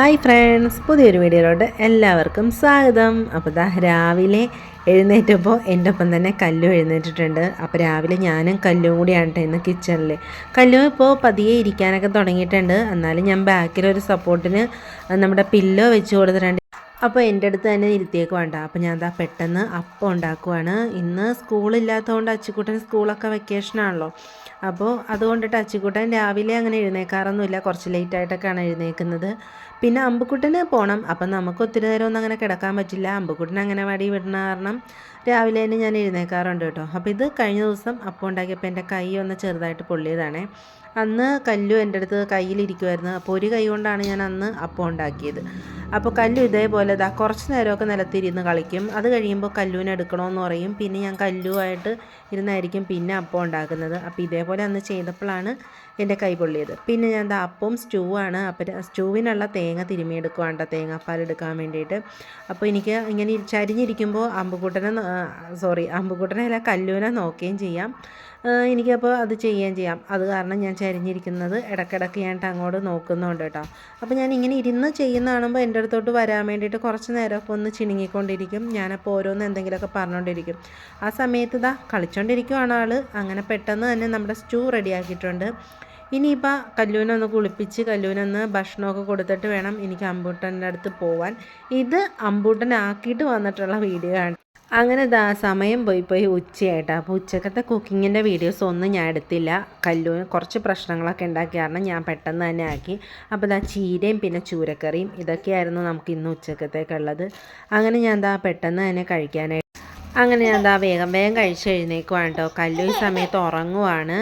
Hi friends പുതിയൊരു വീഡിയോയിലോട്ട് എല്ലാവർക്കും സ്വാഗതം. അപ്പോൾ ദാ രാവിലെ എഴുന്നേറ്റപ്പോൾ എന്റെ ഒപ്പം തന്നെ കല്ലു എഴുന്നേറ്റിട്ടുണ്ട്. അപ്പോൾ രാവിലെ ഞാനും കല്ലും കൂടിയാണ് ഇന്ന് കിച്ചണിൽ കല്ലു ഇപ്പോൾ പതിയെ ഇരിക്കാനൊക്കെ തുടങ്ങിയിട്ടുണ്ട്. എന്നാലും ഞാൻ ബാക്കിലൊരു സപ്പോർട്ടിന് നമ്മുടെ പില്ലോ വെച്ച് കൊടുത്തിട്ടുണ്ട്. അപ്പോൾ എന്റെ അടുത്ത് തന്നെ ഇരുത്തിയേക്ക് വേണ്ട. അപ്പോൾ ഞാൻ എന്താ പെട്ടെന്ന് അപ്പം ഉണ്ടാക്കുവാണ്. ഇന്ന് സ്കൂളില്ലാത്തതുകൊണ്ട് അച്ചിക്കുട്ടൻ സ്കൂളൊക്കെ വെക്കേഷനാണല്ലോ. അപ്പോൾ അതുകൊണ്ടിട്ട് അച്ചിക്കുട്ടൻ രാവിലെ അങ്ങനെ എഴുന്നേക്കാറൊന്നുമില്ല. കുറച്ച് ലേറ്റായിട്ടൊക്കെയാണ് എഴുന്നേക്കുന്നത്. പിന്നെ അമ്പുക്കുട്ടന് പോകണം അപ്പം നമുക്ക് ഒത്തിരി നേരം ഒന്നും അങ്ങനെ കിടക്കാൻ പറ്റില്ല. അമ്പുക്കുട്ടൻ അങ്ങനെ വടി വിടണ കാരണം രാവിലെ തന്നെ ഞാൻ എഴുന്നേക്കാറുണ്ട് കേട്ടോ. അപ്പോൾ ഇത് കഴിഞ്ഞ ദിവസം അപ്പം ഉണ്ടാക്കിയപ്പോൾ എന്റെ കൈ ഒന്ന് ചെറുതായിട്ട് പൊള്ളിയതാണേ. അന്ന് കല്ലു എന്റെ അടുത്ത് കയ്യിലിരിക്കുമായിരുന്നു അപ്പോൾ ഒരു കൈ കൊണ്ടാണ് ഞാൻ അന്ന് അപ്പം ഉണ്ടാക്കിയത്. അപ്പോൾ കല്ലു ഇതേപോലെ ഇതാ കുറച്ച് നേരമൊക്കെ നിലത്തിരുന്ന് കളിക്കും. അത് കഴിയുമ്പോൾ കല്ലുവിനെ എടുക്കണമെന്ന് പറയും. പിന്നെ ഞാൻ കല്ലുമായിട്ട് ഇരുന്നായിരിക്കും പിന്നെ അപ്പം ഉണ്ടാക്കുന്നത്. അപ്പോൾ ഇതേപോലെ അന്ന് ചെയ്തപ്പോഴാണ് എന്റെ കൈ പൊള്ളിയത്. പിന്നെ ഞാൻ ദാ അപ്പവും സ്റ്റൂവാണ്. അപ്പം സ്റ്റൂവിനുള്ള തേങ്ങ തിരുമിയെടുക്കുവാണ്ട തേങ്ങാപ്പാൽ എടുക്കാൻ വേണ്ടിയിട്ട്. അപ്പോൾ എനിക്ക് ഇങ്ങനെ ചരിഞ്ഞിരിക്കുമ്പോൾ അമ്പുകൂട്ടനെ സോറി അമ്പുകൂട്ടനെ അല്ല കല്ലൂനെ നോക്കുകയും ചെയ്യാം. എനിക്കപ്പോൾ അത് ചെയ്യുകയും ചെയ്യാം. അത് കാരണം ഞാൻ ചരിഞ്ഞിരിക്കുന്നത് ഇടയ്ക്കിടയ്ക്ക് ഞാൻ അങ്ങോട്ട് നോക്കുന്നുണ്ട് കേട്ടോ. അപ്പോൾ ഞാൻ ഇങ്ങനെ ഇരുന്ന് ചെയ്യുന്ന കാണുമ്പോൾ എന്റെ അടുത്തോട്ട് വരാൻ വേണ്ടിയിട്ട് കുറച്ച് നേരമൊക്കെ ഒന്ന് ചിണുങ്ങിക്കൊണ്ടിരിക്കും. ഞാനപ്പോൾ ഓരോന്ന് എന്തെങ്കിലുമൊക്കെ പറഞ്ഞുകൊണ്ടിരിക്കും. ആ സമയത്ത് ഇതാ കളിച്ചുകൊണ്ടിരിക്കുവാണ് ആൾ അങ്ങനെ പെട്ടെന്ന് തന്നെ നമ്മുടെ സ്റ്റൂ റെഡിയാക്കിയിട്ടുണ്ട്. ഇനിയിപ്പോൾ കല്ലൂനൊന്ന് കുളിപ്പിച്ച് കല്ലൂനൊന്ന് ഭക്ഷണമൊക്കെ കൊടുത്തിട്ട് വേണം എനിക്ക് അമ്പൂട്ടന്റെ അടുത്ത് പോവാൻ. ഇത് അമ്പൂട്ടൻ ആക്കിയിട്ട് വന്നിട്ടുള്ള വീഡിയോ ആണ്. അങ്ങനെ ദാ സമയം പോയി പോയി ഉച്ചയായിട്ടാണ് അപ്പോൾ ഉച്ചക്കത്തെ കുക്കിങ്ങിന്റെ വീഡിയോസ് ഒന്നും ഞാൻ എടുത്തില്ല. കല്ലൂന് കുറച്ച് പ്രശ്നങ്ങളൊക്കെ ഉണ്ടാക്കി കാരണം ഞാൻ പെട്ടെന്ന് തന്നെ ആക്കി. അപ്പോൾ ദാ ചീരയും പിന്നെ ചൂരക്കറിയും ഇതൊക്കെയായിരുന്നു നമുക്ക് ഇന്ന് ഉച്ചക്കത്തേക്കുള്ളത്. അങ്ങനെ ഞാൻ ദാ പെട്ടെന്ന് തന്നെ കഴിക്കാനായിട്ട് അങ്ങനെ ഞാൻ ദാ വേഗം വേഗം കഴിച്ച് എഴുന്നേക്കുവാണ് കേട്ടോ. കല്ലു ഈ സമയത്ത് ഉറങ്ങുവാണ്.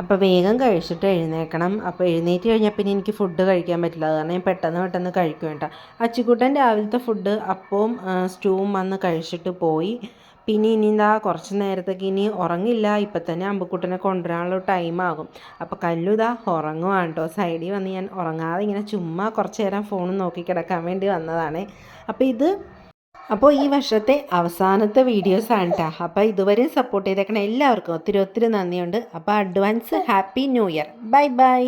അപ്പോൾ വേഗം കഴിച്ചിട്ട് എഴുന്നേക്കണം. അപ്പോൾ എഴുന്നേറ്റ് കഴിഞ്ഞാൽ പിന്നെ എനിക്ക് ഫുഡ് കഴിക്കാൻ പറ്റില്ല. അത് കാരണം ഞാൻ പെട്ടെന്ന് പെട്ടെന്ന് കഴിക്കും കേട്ടോ. അച്ചിക്കുട്ടൻ രാവിലത്തെ ഫുഡ് അപ്പവും സ്റ്റൂവും വന്ന് കഴിച്ചിട്ട് പോയി. പിന്നെ ഇനി എന്താ കുറച്ച് നേരത്തേക്ക് ഇനി ഉറങ്ങില്ല. ഇപ്പം തന്നെ അമ്പക്കുട്ടനെ കൊണ്ടുവരാനുള്ള ടൈമാകും അപ്പോൾ കല്ലുതാ ഉറങ്ങുവാണ് കേട്ടോ. സൈഡിൽ വന്ന് ഞാൻ ഉറങ്ങാതെ ഇങ്ങനെ ചുമ്മാ കുറച്ച് നേരം ഫോൺ നോക്കി കിടക്കാൻ വേണ്ടി വന്നതാണ്. അപ്പോൾ ഇത് അപ്പോൾ ഈ വർഷത്തെ അവസാനത്തെ വീഡിയോസ് ആണ് കേട്ടോ അപ്പോൾ ഇതുവരെ സപ്പോർട്ട് ചെയ്തേക്കണ എല്ലാവർക്കും ഒത്തിരി ഒത്തിരി നന്ദിയുണ്ട്. അപ്പോൾ advance happy new year bye bye